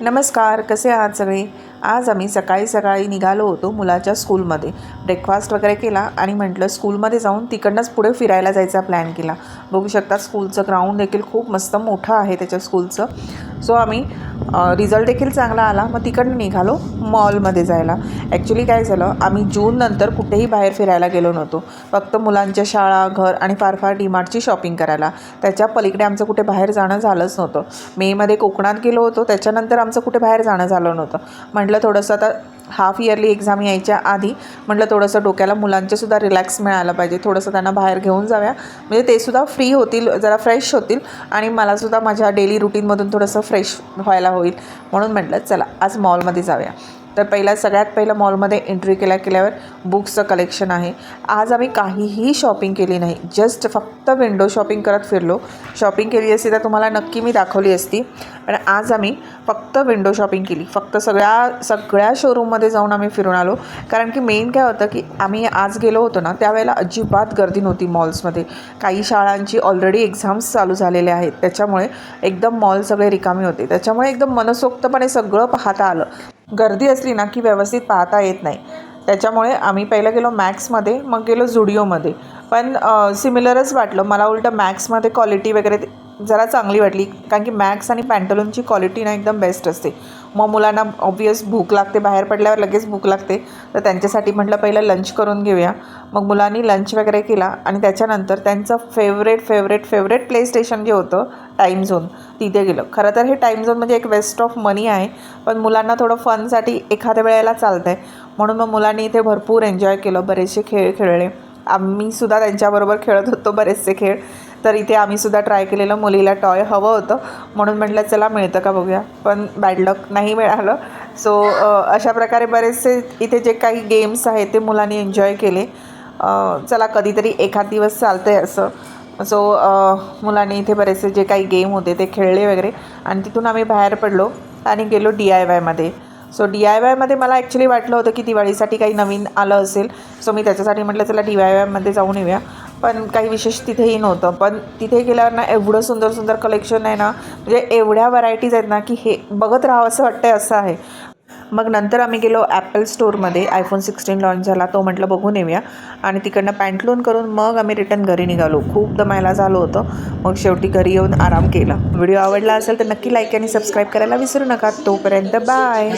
नमस्कार कसे आहात सगळे? आज आम्ही सकाळी सकाळी निघालो होतो मुलाच्या स्कूलमध्ये. ब्रेकफास्ट वगैरे केला आणि म्हटलं स्कूलमध्ये जाऊन तिकडनंच पुढे फिरायला जायचा प्लॅन केला. बघू शकता स्कूलचं ग्राउंड देखील खूप मस्त मोठं आहे त्याच्या स्कूलचं. सो आम्ही रिझल्ट देखील चांगला आला. मग तिकडनं निघालो मॉलमध्ये जायला. ॲक्च्युली काय झालं आम्ही जून नंतर कुठेही बाहेर फिरायला गेलो नव्हतो. फक्त मुलांच्या शाळा घर आणि फार फार डीमार्टची शॉपिंग करायला. त्याच्या पलीकडे आमचं कुठे बाहेर जाणं झालंच नव्हतं. मेमध्ये कोकणात गेलो होतो त्याच्यानंतर आमचं कुठे बाहेर जाणं झालं नव्हतं. म्हटलं थोडंसं आता हाफ इयरली एक्झाम यायच्या आधी म्हटलं थोडंसं डोक्याला मुलांचेसुद्धा रिलॅक्स मिळालं पाहिजे. थोडंसं त्यांना बाहेर घेऊन जाव्या. म्हणजे ते सुद्धा फ्री होतील जरा फ्रेश होतील आणि मलासुद्धा माझ्या डेली रुटीनमधून थोडंसं फ्रेश व्हायला होईल. म्हणून म्हटलं चला आज मॉलमध्ये जाऊया. तर पहिला सगळ्यात पहिलं मॉलमध्ये एंट्री केल्या केल्यावर बुक्सचं कलेक्शन आहे. आज आम्ही काहीही शॉपिंग केली नाही. जस्ट फक्त विंडो शॉपिंग करत फिरलो. शॉपिंग केली असती तर तुम्हाला नक्की मी दाखवली असती. पण आज आम्ही फक्त विंडो शॉपिंग केली. फक्त सगळ्या सगळ्या शोरूममध्ये जाऊन आम्ही फिरून आलो. कारण की मेन काय होतं की आम्ही आज गेलो होतो ना त्यावेळेला अजिबात गर्दी नव्हती मॉल्समध्ये काही शाळांची ऑलरेडी एक्झाम्स चालू झालेले आहेत. त्याच्यामुळे एकदम मॉल सगळे रिकामे होते. त्याच्यामुळे एकदम मनसोक्तपणे सगळं पाहता आलं. गर्दी असली ना की व्यवस्थित पाहता येत नाही. त्याच्यामुळे आम्ही पहिलं गेलो मॅक्समध्ये मग गेलो झुडिओमध्ये पण सिमिलरच वाटलं. मला उलटं मॅक्समध्ये क्वालिटी वगैरे जरा चांगली वाटली कारण की मॅक्स आणि पॅन्टलूनची क्वालिटी ना एकदम बेस्ट असते. मग मुलांना ऑब्वियस भूक लागते बाहेर पडल्यावर लगेच भूक लागते. तर त्यांच्यासाठी म्हटलं पहिलं लंच करून घेऊया. मग मुलांनी लंच वगैरे केला आणि त्याच्यानंतर त्यांचं favourite favourite favourite PlayStation जे होतं टाईम झोन तिथे गेलं. खरं तर हे टाईम झोन म्हणजे एक वेस्ट ऑफ मनी आहे पण मुलांना थोडं फनसाठी एखाद्या वेळेला चालतं आहे म्हणून मग मुलांनी इथे भरपूर एन्जॉय केलं बरेचसे खेळ खेळले. आम्हीसुद्धा त्यांच्याबरोबर खेळत होतो बरेचसे खेळ. तर इथे आम्हीसुद्धा ट्राय केलेलं मुलीला टॉय हवं होतं. म्हणून म्हटलं चला मिळतं का बघूया. पण बॅड लक नाही मिळालं. सो अशा प्रकारे बरेचसे इथे जे काही गेम्स आहेत ते मुलांनी एन्जॉय केले. चला कधीतरी एखाद दिवस चालतं आहे असं सो मुलांनी इथे बरेचसे जे काही गेम होते ते खेळले वगैरे. आणि तिथून आम्ही बाहेर पडलो आणि गेलो डी आय वायमध्ये सो डी आय वायमध्ये मला ॲक्च्युली वाटलं होतं की दिवाळीसाठी काही नवीन आलं असेल. सो मी त्याच्यासाठी म्हटलं चला डी आय वायमध्ये जाऊन येऊया. पण काही विशेष तिथेही नव्हतं. पण तिथे गेल्यावर ना एवढं सुंदर सुंदर कलेक्शन आहे ना म्हणजे एवढ्या व्हरायटीज आहेत ना की हे बघत राहावं असं वाटतंय असं आहे. मग नंतर आम्ही गेलो ॲपल स्टोअरमध्ये आयफोन सिक्स्टीन लॉन्च झाला तो म्हटलं बघून येऊया. आणि तिकडनं पॅन्ट लोन करून मग आम्ही रिटर्न घरी निघालो. खूप दमायला झालो होतं. मग शेवटी घरी येऊन आराम केला. व्हिडिओ आवडला असेल तर नक्की लाईक आणि सबस्क्राईब करायला विसरू नका. तोपर्यंत बाय